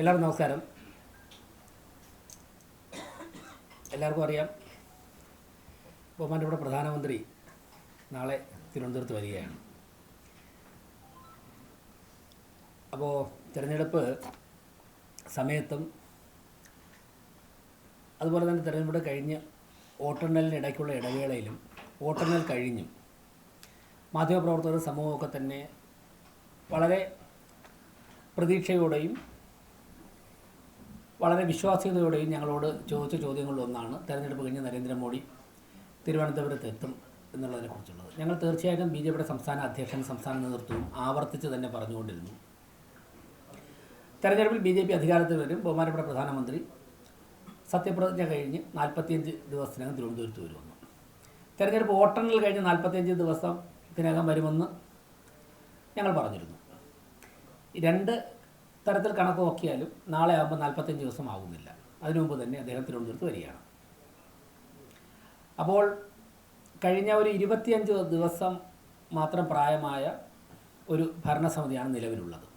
എല്ലാവർക്കും നമസ്കാരം. എല്ലാവർക്കും അറിയാം ബഹുമാനപ്പെട്ട പ്രധാനമന്ത്രി നാളെ തിരുവനന്തപുരത്ത് വരികയാണ്. അപ്പോൾ തിരഞ്ഞെടുപ്പ് സമയത്തും അതുപോലെ തന്നെ തിരഞ്ഞെടുപ്പ് കഴിഞ്ഞ് വോട്ടെണ്ണലിനിടയ്ക്കുള്ള ഇടവേളയിലും വോട്ടെണ്ണൽ കഴിഞ്ഞും മാധ്യമപ്രവർത്തകർ സമൂഹമൊക്കെ തന്നെ വളരെ പ്രതീക്ഷയോടെയും വളരെ വിശ്വാസ്യതയോടെയും ഞങ്ങളോട് ചോദിച്ച ചോദ്യങ്ങളിലൊന്നാണ് തെരഞ്ഞെടുപ്പ് കഴിഞ്ഞ് നരേന്ദ്രമോദി തിരുവനന്തപുരത്ത് എത്തും എന്നുള്ളതിനെക്കുറിച്ചുള്ളത് ഞങ്ങൾ തീർച്ചയായിട്ടും ബി ജെ പിയുടെ സംസ്ഥാന അധ്യക്ഷൻ സംസ്ഥാന നേതൃത്വവും ആവർത്തിച്ച് തന്നെ പറഞ്ഞുകൊണ്ടിരുന്നു. തെരഞ്ഞെടുപ്പിൽ ബി ജെ പി അധികാരത്തിൽ വരും. ബഹുമാനപ്പെട്ട പ്രധാനമന്ത്രി സത്യപ്രതിജ്ഞ കഴിഞ്ഞ് നാൽപ്പത്തിയഞ്ച് ദിവസത്തിനകം തിരുവനന്തപുരത്ത് വരുമെന്ന്. തെരഞ്ഞെടുപ്പ് വോട്ടെണ്ണൽ കഴിഞ്ഞ് നാൽപ്പത്തിയഞ്ച് ദിവസത്തിനകം വരുമെന്ന് ഞങ്ങൾ പറഞ്ഞിരുന്നു. രണ്ട് തരത്തിൽ കണക്ക് നോക്കിയാലും നാളെ ആകുമ്പോൾ നാൽപ്പത്തഞ്ച് ദിവസം ആകുന്നില്ല അതിനു മുമ്പ് തന്നെ അദ്ദേഹം തിരുവനന്തപുരത്ത് വരികയാണ്. അപ്പോൾ കഴിഞ്ഞ ഒരു ഇരുപത്തിയഞ്ച് ദിവസം മാത്രം പ്രായമായ ഒരു ഭരണസമിതിയാണ് നിലവിലുള്ളത്.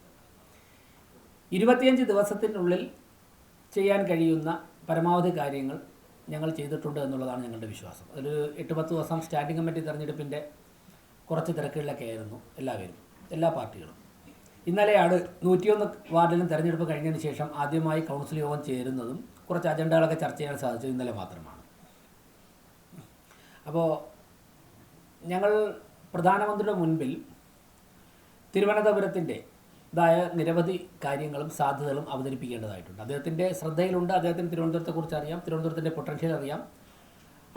ഇരുപത്തിയഞ്ച് ദിവസത്തിനുള്ളിൽ ചെയ്യാൻ കഴിയുന്ന പരമാവധി കാര്യങ്ങൾ ഞങ്ങൾ ചെയ്തിട്ടുണ്ട് എന്നുള്ളതാണ് ഞങ്ങളുടെ വിശ്വാസം. ഒരു എട്ട് പത്ത് ദിവസം സ്റ്റാൻഡിംഗ് കമ്മിറ്റി തെരഞ്ഞെടുപ്പിന്റെ കുറച്ച് തിരക്കുകളിലൊക്കെ ആയിരുന്നു എല്ലാവരും എല്ലാ പാർട്ടികളും. ഇന്നലെയാണ് നൂറ്റിയൊന്ന് വാർഡിലും തെരഞ്ഞെടുപ്പ് കഴിഞ്ഞതിന് ശേഷം ആദ്യമായി കൗൺസിൽ യോഗം ചേരുന്നതും കുറച്ച് അജണ്ടകളൊക്കെ ചർച്ച ചെയ്യാൻ സാധിച്ചത് ഇന്നലെ മാത്രമാണ്. അപ്പോൾ ഞങ്ങൾ പ്രധാനമന്ത്രിയുടെ മുൻപിൽ തിരുവനന്തപുരത്തിന്റെ ഇതായ നിരവധി കാര്യങ്ങളും സാധ്യതകളും അവതരിപ്പിക്കേണ്ടതായിട്ടുണ്ട്. അദ്ദേഹത്തിന്റെ ശ്രദ്ധയിലുണ്ട്. അദ്ദേഹത്തിന് തിരുവനന്തപുരത്തെക്കുറിച്ച് അറിയാം. തിരുവനന്തപുരത്തിന്റെ പൊട്ടൻഷ്യൽ അറിയാം.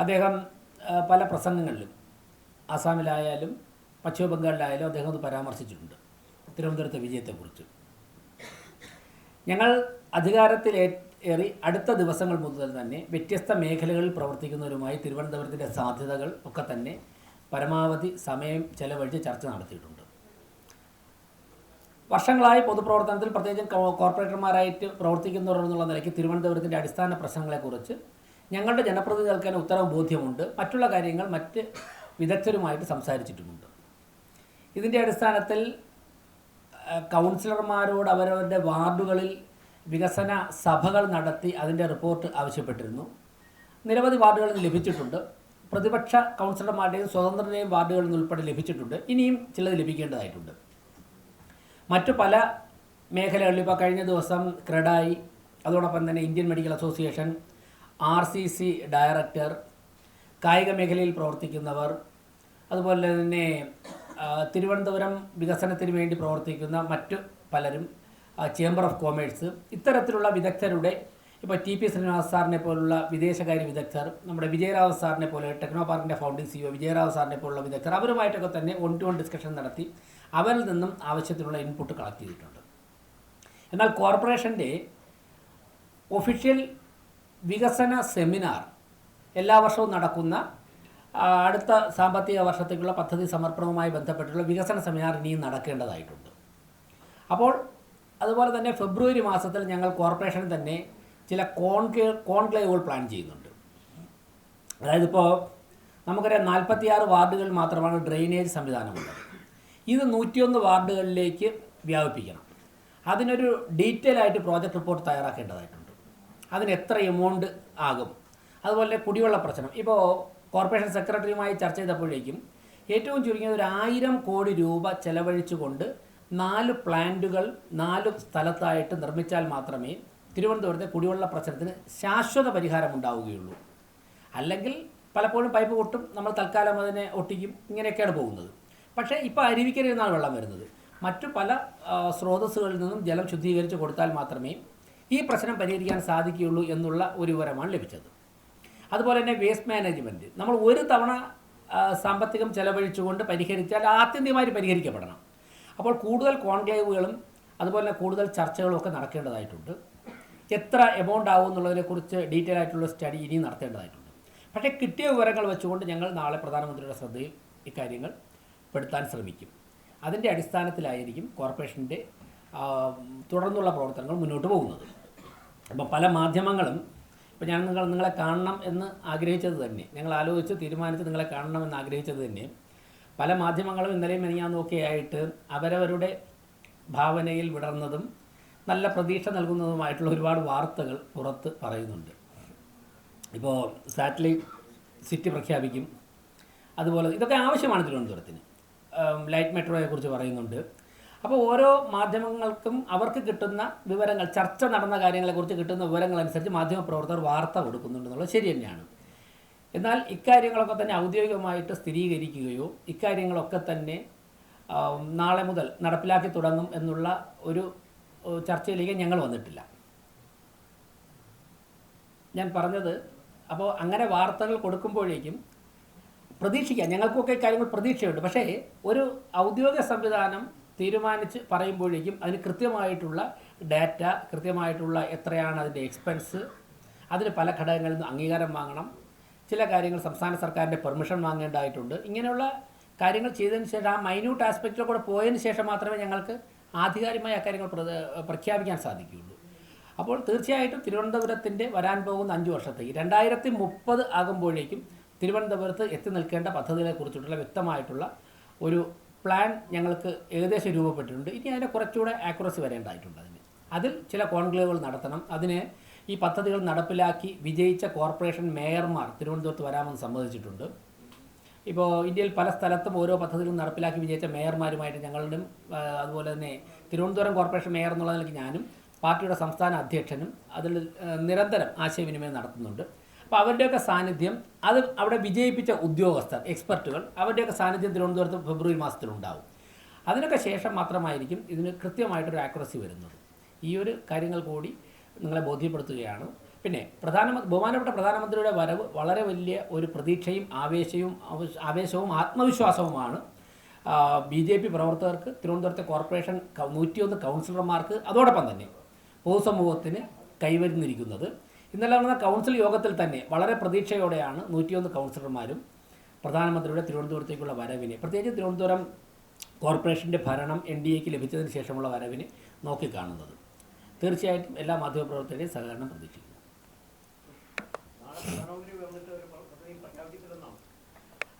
അദ്ദേഹം പല പ്രസംഗങ്ങളിലും ആസാമിലായാലും പശ്ചിമ ബംഗാളിലായാലും അദ്ദേഹം അത് പരാമർശിച്ചിട്ടുണ്ട്. തിരുവനന്തപുരത്തെ വിജയത്തെക്കുറിച്ച്. ഞങ്ങൾ അധികാരത്തിൽ ഏറി അടുത്ത ദിവസങ്ങൾ മുതൽ തന്നെ വ്യത്യസ്ത മേഖലകളിൽ പ്രവർത്തിക്കുന്നവരുമായി തിരുവനന്തപുരത്തിന്റെ സാധ്യതകൾ ഒക്കെ തന്നെ പരമാവധി സമയം ചെലവഴിച്ച് ചർച്ച നടത്തിയിട്ടുണ്ട്. വർഷങ്ങളായി പൊതുപ്രവർത്തനത്തിൽ പ്രത്യേകിച്ചും കോർപ്പറേറ്റർമാരായിട്ട് പ്രവർത്തിക്കുന്നവർ എന്നുള്ള നിലയ്ക്ക് തിരുവനന്തപുരത്തിന്റെ അടിസ്ഥാന പ്രശ്നങ്ങളെക്കുറിച്ച് ഞങ്ങളുടെ ജനപ്രതിനിധികൾക്ക് തന്നെ ഉത്തരവും ബോധ്യമുണ്ട് മറ്റുള്ള കാര്യങ്ങൾ മറ്റ് വിദഗ്ധരുമായിട്ട് സംസാരിച്ചിട്ടുമുണ്ട്. ഇതിന്റെ അടിസ്ഥാനത്തിൽ കൗൺസിലർമാരോട് അവരവരുടെ വാർഡുകളിൽ വികസന സഭകൾ നടത്തി അതിന്റെ റിപ്പോർട്ട് ആവശ്യപ്പെട്ടിരുന്നു. നിരവധി വാർഡുകളിൽ ലഭിച്ചിട്ടുണ്ട്. പ്രതിപക്ഷ കൗൺസിലർമാരുടെയും സ്വതന്ത്രരുടെയും വാർഡുകളിൽ നിന്ന് ഉൾപ്പെടെ ലഭിച്ചിട്ടുണ്ട്. ഇനിയും ചിലത് ലഭിക്കേണ്ടതായിട്ടുണ്ട്. മറ്റു പല മേഖലകളിൽ ഇപ്പോൾ കഴിഞ്ഞ ദിവസം ക്രെഡായി അതോടൊപ്പം തന്നെ Indian medical association R C C director കായിക മേഖലയിൽ പ്രവർത്തിക്കുന്നവർ അതുപോലെ തന്നെ തിരുവനന്തപുരം വികസനത്തിന് വേണ്ടി പ്രവർത്തിക്കുന്ന മറ്റു പലരും ചേംബർ ഓഫ് കോമേഴ്സ് ഇത്തരത്തിലുള്ള വിദഗ്ധരുടെ ഇപ്പോൾ ടി പി ശ്രീനിവാസ് സാറിനെ പോലുള്ള വിദേശകാര്യ വിദഗ്ധർ നമ്മുടെ വിജയരാവ് സാറിനെ പോലെ ടെക്നോ പാർക്കിന്റെ ഫൗണ്ടിംഗ് സിഇഒ വിജയരാവ് സാറിനെ പോലുള്ള വിദഗ്ധർ അവരുമായിട്ടൊക്കെ തന്നെ വൺ ടു വൺ ഡിസ്കഷൻ നടത്തി അവരിൽ നിന്നും ആവശ്യത്തിനുള്ള ഇൻപുട്ട് കളക്ട് ചെയ്തിട്ടുണ്ട്. എന്നാൽ കോർപ്പറേഷന്റെ ഒഫീഷ്യൽ വികസന സെമിനാർ എല്ലാ വർഷവും നടക്കുന്ന അടുത്ത സാമ്പത്തിക വർഷത്തേക്കുള്ള പദ്ധതി സമർപ്പണവുമായി ബന്ധപ്പെട്ടുള്ള വികസന സെമിനാർ ഇനിയും നടക്കേണ്ടതായിട്ടുണ്ട്. അപ്പോൾ അതുപോലെ തന്നെ ഫെബ്രുവരി മാസത്തിൽ ഞങ്ങൾ കോർപ്പറേഷൻ തന്നെ ചില കോൺക്ലേ കോൺക്ലേവുകൾ പ്ലാൻ ചെയ്യുന്നുണ്ട്. അതായത് ഇപ്പോൾ നമുക്കറിയാം നാൽപ്പത്തിയാറ് വാർഡുകൾ മാത്രമാണ് ഡ്രെയിനേജ് സംവിധാനമുള്ളത്. ഇത് നൂറ്റിയൊന്ന് വാർഡുകളിലേക്ക് വ്യാപിപ്പിക്കണം. അതിനൊരു ഡീറ്റെയിൽ ആയിട്ട് പ്രോജക്റ്റ് റിപ്പോർട്ട് തയ്യാറാക്കേണ്ടതായിട്ടുണ്ട്. അതിന് എത്ര എമൗണ്ട് ആകും? അതുപോലെ കുടിവെള്ള പ്രശ്നം. ഇപ്പോൾ കോർപ്പറേഷൻ സെക്രട്ടറിയുമായി ചർച്ച ചെയ്തപ്പോഴേക്കും ഏറ്റവും ചുരുങ്ങിയത് ഒരു ആയിരം കോടി രൂപ ചെലവഴിച്ചുകൊണ്ട് നാല് പ്ലാന്റുകൾ നാല് സ്ഥലത്തായിട്ട് നിർമ്മിച്ചാൽ മാത്രമേ തിരുവനന്തപുരത്തെ കുടിവെള്ള പ്രശ്നത്തിന് ശാശ്വത പരിഹാരം ഉണ്ടാവുകയുള്ളൂ. അല്ലെങ്കിൽ പലപ്പോഴും പൈപ്പ് പൊട്ടും നമ്മൾ തൽക്കാലം അതിനെ ഒട്ടിക്കും ഇങ്ങനെയൊക്കെയാണ് പോകുന്നത്. പക്ഷേ ഇപ്പോൾ അരുവിക്കരയിൽ നിന്നാണ് വെള്ളം വരുന്നത്. മറ്റു പല സ്രോതസ്സുകളിൽ നിന്നും ജലം ശുദ്ധീകരിച്ച് കൊടുത്താൽ മാത്രമേ ഈ പ്രശ്നം പരിഹരിക്കാൻ സാധിക്കുകയുള്ളൂ എന്നുള്ള ഒരു വിവരമാണ് ലഭിച്ചത്. അതുപോലെ തന്നെ വേസ്റ്റ് മാനേജ്മെന്റ് നമ്മൾ ഒരു തവണ സാമ്പത്തികം ചെലവഴിച്ചുകൊണ്ട് പരിഹരിച്ചാൽ ആത്യന്തികമായി പരിഹരിക്കപ്പെടണം. അപ്പോൾ കൂടുതൽ കോൺക്ലേവുകളും അതുപോലെ തന്നെ കൂടുതൽ ചർച്ചകളും ഒക്കെ നടക്കേണ്ടതായിട്ടുണ്ട്. എത്ര എമൗണ്ട് ആവും എന്നുള്ളതിനെക്കുറിച്ച് ഡീറ്റെയിൽ ആയിട്ടുള്ള സ്റ്റഡി ഇനിയും നടത്തേണ്ടതായിട്ടുണ്ട്. പക്ഷേ കിട്ടിയ വിവരങ്ങൾ വെച്ചുകൊണ്ട് ഞങ്ങൾ നാളെ പ്രധാനമന്ത്രിയുടെ ശ്രദ്ധയിൽ ഇക്കാര്യങ്ങൾ പെടുത്താൻ ശ്രമിക്കും. അതിന്റെ അടിസ്ഥാനത്തിലായിരിക്കും കോർപ്പറേഷന്റെ തുടർന്നുള്ള പ്രവർത്തനങ്ങൾ മുന്നോട്ട് പോകുന്നത്. അപ്പം പല മാധ്യമങ്ങളും ഇപ്പം ഞാൻ നിങ്ങൾ നിങ്ങളെ കാണണം എന്ന് ആഗ്രഹിച്ചത് തന്നെ. ഞങ്ങൾ ആലോചിച്ച് തീരുമാനിച്ച് നിങ്ങളെ കാണണം എന്ന് ആഗ്രഹിച്ചത് തന്നെ. പല മാധ്യമങ്ങളും ഇന്നലെയും ഇനി ഞാൻ നോക്കിയായിട്ട് അവരവരുടെ ഭാവനയിൽ വിടർന്നതും നല്ല പ്രതീക്ഷ നൽകുന്നതുമായിട്ടുള്ള ഒരുപാട് വാർത്തകൾ പുറത്ത് പറയുന്നുണ്ട്. ഇപ്പോൾ സാറ്റലൈറ്റ് സിറ്റി പ്രഖ്യാപിക്കും. അതുപോലെ ഇതൊക്കെ ആവശ്യമാണ് തിരുവനന്തപുരത്തിന്. ലൈറ്റ് മെട്രോയെക്കുറിച്ച് പറയുന്നുണ്ട്. അപ്പോൾ ഓരോ മാധ്യമങ്ങൾക്കും അവർക്ക് കിട്ടുന്ന വിവരങ്ങൾ ചർച്ച നടന്ന കാര്യങ്ങളെക്കുറിച്ച് കിട്ടുന്ന വിവരങ്ങൾ അനുസരിച്ച് മാധ്യമപ്രവർത്തകർ വാർത്ത കൊടുക്കുന്നുണ്ടെന്നുള്ളത് ശരി തന്നെയാണ്. എന്നാൽ ഇക്കാര്യങ്ങളൊക്കെ തന്നെ ഔദ്യോഗികമായിട്ട് സ്ഥിരീകരിക്കുകയോ ഇക്കാര്യങ്ങളൊക്കെ തന്നെ നാളെ മുതൽ നടപ്പിലാക്കി തുടങ്ങും എന്നുള്ള ഒരു ചർച്ചയിലേക്ക് ഞങ്ങൾ വന്നിട്ടില്ല. ഞാൻ പറഞ്ഞത് അപ്പോൾ അങ്ങനെ വാർത്തകൾ കൊടുക്കുമ്പോഴേക്കും പ്രതീക്ഷിക്കാം. ഞങ്ങൾക്കൊക്കെ കാര്യങ്ങൾ പ്രതീക്ഷയുണ്ട്. പക്ഷേ ഒരു ഔദ്യോഗിക സംവിധാനം തീരുമാനിച്ച് പറയുമ്പോഴേക്കും അതിന് കൃത്യമായിട്ടുള്ള ഡാറ്റ കൃത്യമായിട്ടുള്ള എത്രയാണ് അതിന്റെ എക്സ്പെൻസ് അതിന് പല ഘടകങ്ങളിൽ നിന്ന് അംഗീകാരം വാങ്ങണം ചില കാര്യങ്ങൾ സംസ്ഥാന സർക്കാരിന്റെ പെർമിഷൻ വാങ്ങേണ്ടതായിട്ടുണ്ട്. ഇങ്ങനെയുള്ള കാര്യങ്ങൾ ചെയ്തതിന് ശേഷം ആ മൈന്യൂട്ട് ആസ്പെക്റ്റിൽ കൂടെ പോയതിന് ശേഷം മാത്രമേ ഞങ്ങൾക്ക് ആധികാരികമായ അക്കാര്യങ്ങൾ പ്രഖ്യാപിക്കാൻ സാധിക്കുകയുള്ളൂ. അപ്പോൾ തീർച്ചയായിട്ടും തിരുവനന്തപുരത്തിന്റെ വരാൻ പോകുന്ന അഞ്ച് വർഷത്തേക്ക് രണ്ടായിരത്തി മുപ്പത് ആകുമ്പോഴേക്കും തിരുവനന്തപുരത്ത് എത്തി നിൽക്കേണ്ട പദ്ധതികളെക്കുറിച്ചിട്ടുള്ള വ്യക്തമായിട്ടുള്ള ഒരു പ്ലാൻ ഞങ്ങൾക്ക് ഏകദേശം രൂപപ്പെട്ടിട്ടുണ്ട്. ഇനി അതിനെ കുറച്ചുകൂടെ ആക്യുറസി വരേണ്ടതായിട്ടുണ്ട് അതിന്. അതിൽ ചില കോൺക്ലേവുകൾ നടത്തണം. അതിന് ഈ പദ്ധതികൾ നടപ്പിലാക്കി വിജയിച്ച കോർപ്പറേഷൻ മേയർമാർ തിരുവനന്തപുരത്ത് വരാമെന്ന് സമ്മതിച്ചിട്ടുണ്ട്. ഇപ്പോൾ ഇന്ത്യയിൽ പല സ്ഥലത്തും ഓരോ പദ്ധതികളും നടപ്പിലാക്കി വിജയിച്ച മേയർമാരുമായിട്ട് ഞങ്ങളുടെ അതുപോലെ തന്നെ തിരുവനന്തപുരം കോർപ്പറേഷൻ മേയർ എന്നുള്ള നിലയ്ക്ക് ഞാനും പാർട്ടിയുടെ സംസ്ഥാന അധ്യക്ഷനും അതിൽ നിരന്തരം ആശയവിനിമയം നടത്തുന്നുണ്ട്. അപ്പോൾ അവരുടെയൊക്കെ സാന്നിധ്യം അത് അവിടെ വിജയിപ്പിച്ച ഉദ്യോഗസ്ഥർ എക്സ്പെർട്ടുകൾ അവരുടെയൊക്കെ സാന്നിധ്യം തിരുവനന്തപുരത്ത് ഫെബ്രുവരി മാസത്തിലുണ്ടാവും. അതിനൊക്കെ ശേഷം മാത്രമായിരിക്കും ഇതിന് കൃത്യമായിട്ടൊരു ആക്യുറസി വരുന്നത്. ഈ ഒരു കാര്യങ്ങൾ കൂടി നിങ്ങളെ ബോധ്യപ്പെടുത്തുകയാണ്. പിന്നെ പ്രധാനമന്ത്രി ബഹുമാനപ്പെട്ട പ്രധാനമന്ത്രിയുടെ വരവ് വളരെ വലിയ ഒരു പ്രതീക്ഷയും ആവേശവും ആവേശവും ആത്മവിശ്വാസവുമാണ്. ബി ജെ പി പ്രവർത്തകർക്ക് തിരുവനന്തപുരത്തെ കോർപ്പറേഷൻ നൂറ്റിയൊന്ന് കൗൺസിലർമാർക്ക് അതോടൊപ്പം തന്നെ പൊതുസമൂഹത്തിന് കൈവരുന്നിരിക്കുന്നത്. ഇന്നലെ നടന്ന കൗൺസിൽ യോഗത്തിൽ തന്നെ വളരെ പ്രതീക്ഷയോടെയാണ് നൂറ്റിയൊന്ന് കൗൺസിലർമാരും പ്രധാനമന്ത്രിയുടെ തിരുവനന്തപുരത്തേക്കുള്ള വരവിനെ പ്രത്യേകിച്ച് തിരുവനന്തപുരം കോർപ്പറേഷന്റെ ഭരണം എൻ ഡി എക്ക് ലഭിച്ചതിന് ശേഷമുള്ള വരവിനെ നോക്കിക്കാണുന്നത് തീർച്ചയായിട്ടും എല്ലാ മാധ്യമപ്രവർത്തകരുടെയും സഹകരണം പ്രതീക്ഷിക്കുന്നു.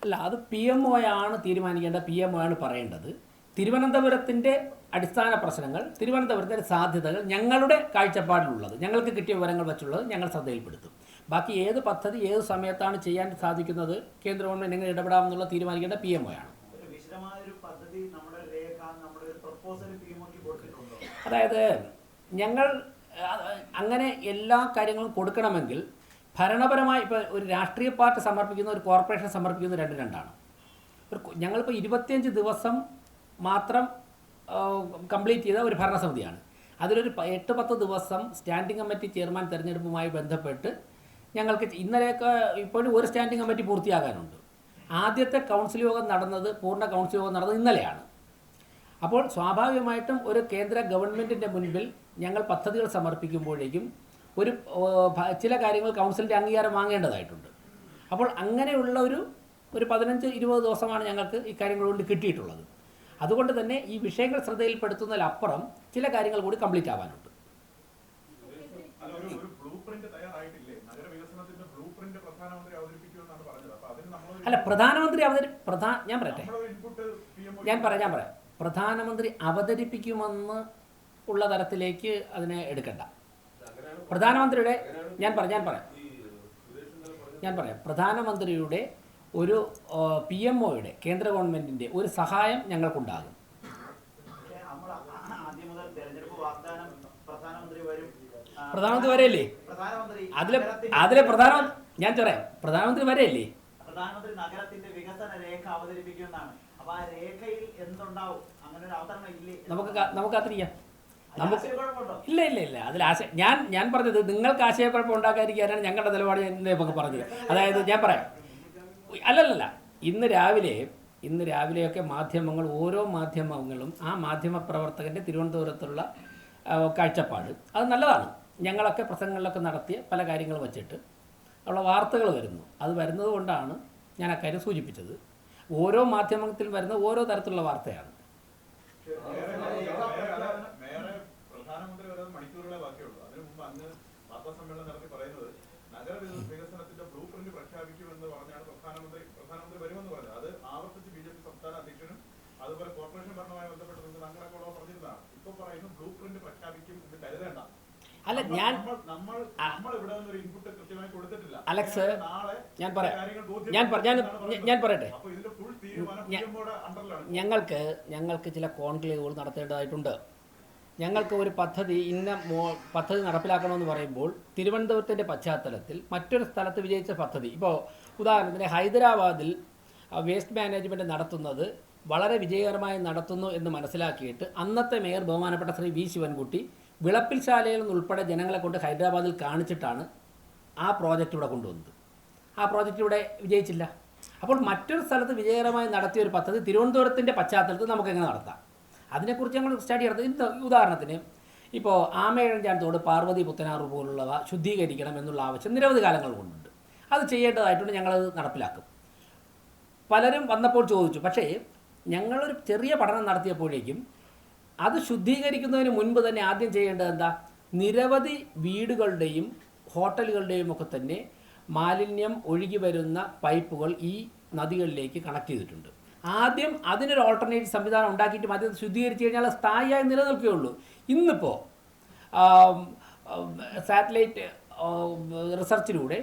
അല്ല അത് പി എം ഒ ആണ് തീരുമാനിക്കേണ്ട പി എം ഒ ആണ് പറയേണ്ടത്. തിരുവനന്തപുരത്തിന്റെ അടിസ്ഥാന പ്രശ്നങ്ങൾ തിരുവനന്തപുരത്തിന്റെ സാധ്യതകൾ ഞങ്ങളുടെ കാഴ്ചപ്പാടിലുള്ളത്. ഞങ്ങൾക്ക് കിട്ടിയ വിവരങ്ങൾ വെച്ചുള്ളത് ഞങ്ങൾ ശ്രദ്ധയിൽപ്പെടുത്തും. ബാക്കി ഏത് പദ്ധതി ഏത് സമയത്താണ് ചെയ്യാൻ സാധിക്കുന്നത് കേന്ദ്ര ഗവൺമെന്റ് എങ്ങനെ ഇടപെടാമെന്നുള്ള തീരുമാനിക്കേണ്ട പി എം ഒ ആണ് അതായത് ഞങ്ങൾ അങ്ങനെ എല്ലാ കാര്യങ്ങളും കൊടുക്കണമെങ്കിൽ ഭരണപരമായി ഇപ്പോൾ ഒരു രാഷ്ട്രീയ പാർട്ടി സമർപ്പിക്കുന്ന ഒരു കോർപ്പറേഷൻ സമർപ്പിക്കുന്ന രണ്ട് രണ്ടാണ്. ഒരു ഞങ്ങളിപ്പോൾ ഇരുപത്തിയഞ്ച് ദിവസം മാത്രം കംപ്ലീറ്റ് ചെയ്ത ഒരു ഭരണസമിതിയാണ്. അതിലൊരു എട്ട് പത്ത് ദിവസം സ്റ്റാൻഡിംഗ് കമ്മിറ്റി ചെയർമാൻ തിരഞ്ഞെടുപ്പുമായി ബന്ധപ്പെട്ട് ഞങ്ങൾക്ക് ഇന്നലെയൊക്കെ ഇപ്പോഴും ഒരു സ്റ്റാൻഡിംഗ് കമ്മിറ്റി പൂർത്തിയാകാനുണ്ട്. ആദ്യത്തെ കൗൺസിൽ യോഗം നടന്നത് പൂർണ കൗൺസിൽ യോഗം നടന്നത് ഇന്നലെയാണ്. അപ്പോൾ സ്വാഭാവികമായിട്ടും ഒരു കേന്ദ്ര ഗവൺമെന്റിന്റെ മുൻപിൽ ഞങ്ങൾ പദ്ധതികൾ സമർപ്പിക്കുമ്പോഴേക്കും ഒരു ചില കാര്യങ്ങൾ കൗൺസിലിന്റെ അംഗീകാരം വാങ്ങേണ്ടതായിട്ടുണ്ട്. അപ്പോൾ അങ്ങനെയുള്ള ഒരു ഒരു പതിനഞ്ച് ഇരുപത് ദിവസമാണ് ഞങ്ങൾക്ക് ഈ കാര്യങ്ങൾ കൊണ്ട് കിട്ടിയിട്ടുള്ളത്. അതുകൊണ്ട് തന്നെ ഈ വിഷയങ്ങൾ ശ്രദ്ധയിൽപ്പെടുത്തുന്നതിലപ്പുറം ചില കാര്യങ്ങൾ കൂടി കംപ്ലീറ്റ് ആവാനുണ്ട്. അല്ല പ്രധാനമന്ത്രി അവതരി പ്രധാ ഞാൻ പറയട്ടെ. ഞാൻ പറയാം ഞാൻ പറയാം. പ്രധാനമന്ത്രി അവതരിപ്പിക്കുമെന്ന് ഉള്ള തരത്തിലേക്ക് അതിനെ എടുക്കണ്ട. പ്രധാനമന്ത്രിയുടെ ഞാൻ പറയാം ഞാൻ പറയാം. ഞാൻ പറയാം. പ്രധാനമന്ത്രിയുടെ ഒരു പി എം ഒയുടെ കേന്ദ്ര ഗവൺമെന്റിന്റെ ഒരു സഹായം ഞങ്ങൾക്കുണ്ടാകും. പ്രധാനമന്ത്രി വരും പ്രധാനമന്ത്രി വരെയല്ലേ അതിലെ അതിലെ പ്രധാന ഞാൻ പറയാം പ്രധാനമന്ത്രി വരെയല്ലേ പ്രധാനമന്ത്രി നഗരത്തിന്റെ വികസന രേഖ അവതരിപ്പിക്കുന്നതാണ് അപ്പൊ ആ രേഖയിൽ എന്തുണ്ടാവും? അങ്ങനെ ഒരു അവതരണം ഇല്ലേ? നമുക്ക് നമുക്ക് കാത്തിരിക്കാം നമുക്ക്? ഇല്ല ഇല്ല ഇല്ല. അതിൽ ആശയ ഞാൻ ഞാൻ പറഞ്ഞത് നിങ്ങൾക്ക് ആശയക്കുഴപ്പം ഉണ്ടാക്കാതിരിക്കാനാണ് ഞങ്ങളുടെ നിലപാട് ഞാൻ ഇന്നലെ പറഞ്ഞത്. അതായത് ഞാൻ പറയാം. അല്ലല്ലല്ല. ഇന്ന് രാവിലെ ഇന്ന് രാവിലെയൊക്കെ മാധ്യമങ്ങൾ ഓരോ മാധ്യമങ്ങളും ആ മാധ്യമ പ്രവർത്തകന്റെ തിരുവനന്തപുരത്തുള്ള കാഴ്ചപ്പാട്. അത് നല്ലതാണ്. ഞങ്ങളൊക്കെ പ്രസംഗങ്ങളിലൊക്കെ നടത്തിയ പല കാര്യങ്ങൾ വച്ചിട്ട് ഉള്ള വാർത്തകൾ വരുന്നു. അത് വരുന്നത് കൊണ്ടാണ് ഞാൻ അക്കാര്യം സൂചിപ്പിച്ചത്. ഓരോ മാധ്യമത്തിൽ വരുന്ന ഓരോ തരത്തിലുള്ള വാർത്തയാണ് മേയറെ പ്രധാനമന്ത്രി വരാൻ മണിക്കൂറുകളെ ബാക്കിയുള്ളൂ അതിനു മുമ്പ് അന്ന് വാർത്താ സമ്മേളനം നടത്തി പറയുന്നത് നഗര വിക- വികസനത്തിന്റെ ബ്ലൂ പ്രിന്റ് പ്രഖ്യാപിക്കുമെന്ന് പറഞ്ഞാണ് പ്രധാനമന്ത്രി പ്രധാനമന്ത്രി വരുമെന്ന് പറഞ്ഞത് അത് ആവർത്തിച്ച് ബി ജെ പി സംസ്ഥാന അധ്യക്ഷനും അതുപോലെ കോർപ്പറേഷൻ ഭരണവുമായി ബന്ധപ്പെട്ട് നിന്ന് അങ്ങനെയൊക്കെ പറഞ്ഞിരുന്നതാണ് ഇപ്പൊ പറയുന്നു ബ്ലൂ പ്രിന്റ് പ്രഖ്യാപിക്കും എന്നിട്ട് അല്ല നമ്മൾ- ഞാൻ നമ്മൾ നമ്മൾ നമ്മൾ ഇവിടെ നിന്നൊരു ഇൻപുട്ട് കൃത്യമായി ഞാൻ അലക്സ്, ഞാൻ പറയാം. ഞാൻ ഞാൻ. ഞാൻ പറയട്ടെ. ഞങ്ങൾക്ക് ഞങ്ങൾക്ക് ചില കോൺക്ലേവുകൾ നടത്തേണ്ടതായിട്ടുണ്ട്. ഞങ്ങൾക്ക് ഒരു പദ്ധതി ഇന്ന മോ പദ്ധതി നടപ്പിലാക്കണമെന്ന് പറയുമ്പോൾ തിരുവനന്തപുരത്തിന്റെ പശ്ചാത്തലത്തിൽ മറ്റൊരു സ്ഥലത്ത് വിജയിച്ച പദ്ധതി. ഇപ്പോൾ ഉദാഹരണത്തിന് ഹൈദരാബാദിൽ വേസ്റ്റ് മാനേജ്മെന്റ് നടത്തുന്നത് വളരെ വിജയകരമായി നടത്തുന്നു എന്ന് മനസ്സിലാക്കിയിട്ട് അന്നത്തെ മേയർ ബഹുമാനപ്പെട്ട ശ്രീ വി ശിവൻകുട്ടി വിളപ്പിൽ ശാലയിൽ നിന്നുൾപ്പെടെ ജനങ്ങളെ കൊണ്ട് ഹൈദരാബാദിൽ കാണിച്ചിട്ടാണ് ആ പ്രോജക്റ്റ് ഇവിടെ കൊണ്ടുവന്നത്. ആ പ്രോജക്റ്റ് ഇവിടെ വിജയിച്ചില്ല. അപ്പോൾ മറ്റൊരു സ്ഥലത്ത് വിജയകരമായി നടത്തിയ ഒരു പദ്ധതി തിരുവനന്തപുരത്തിന്റെ പശ്ചാത്തലത്തിൽ നമുക്ക് എങ്ങനെ നടത്താം. അതിനെക്കുറിച്ച് ഞങ്ങൾ സ്റ്റഡി നടത്തി. ഉദാഹരണത്തിന് ഇപ്പോൾ ആമേഴഞ്ചാനത്തോട് തോട് പാർവതി പുത്തനാറ് പോലുള്ളവ ശുദ്ധീകരിക്കണം എന്നുള്ള ആവശ്യം നിരവധി കാലങ്ങൾ കൊണ്ടുണ്ട്. അത് ചെയ്യേണ്ടതായിട്ടുണ്ട് ഞങ്ങളത് നടപ്പിലാക്കും. പലരും വന്നപ്പോൾ ചോദിച്ചു പക്ഷേ ഞങ്ങളൊരു ചെറിയ പഠനം നടത്തിയപ്പോഴേക്കും അത് ശുദ്ധീകരിക്കുന്നതിന് മുൻപ് തന്നെ ആദ്യം ചെയ്യേണ്ടത് എന്താ? നിരവധി വീടുകളുടെയും ഹോട്ടലുകളുടെയും ഒക്കെ തന്നെ മാലിന്യം ഒഴുകി വരുന്ന പൈപ്പുകൾ ഈ നദികളിലേക്ക് കണക്ട് ചെയ്തിട്ടുണ്ട്. ആദ്യം അതിനൊരു ഓൾട്ടർനേറ്റീവ് സംവിധാനം ഉണ്ടാക്കിയിട്ട് അത് ശുദ്ധീകരിച്ച് കഴിഞ്ഞാൽ സ്ഥായിയായി നിലനിൽക്കുകയുള്ളൂ. ഇന്നിപ്പോൾ സാറ്റലൈറ്റ് റിസർച്ചിലൂടെ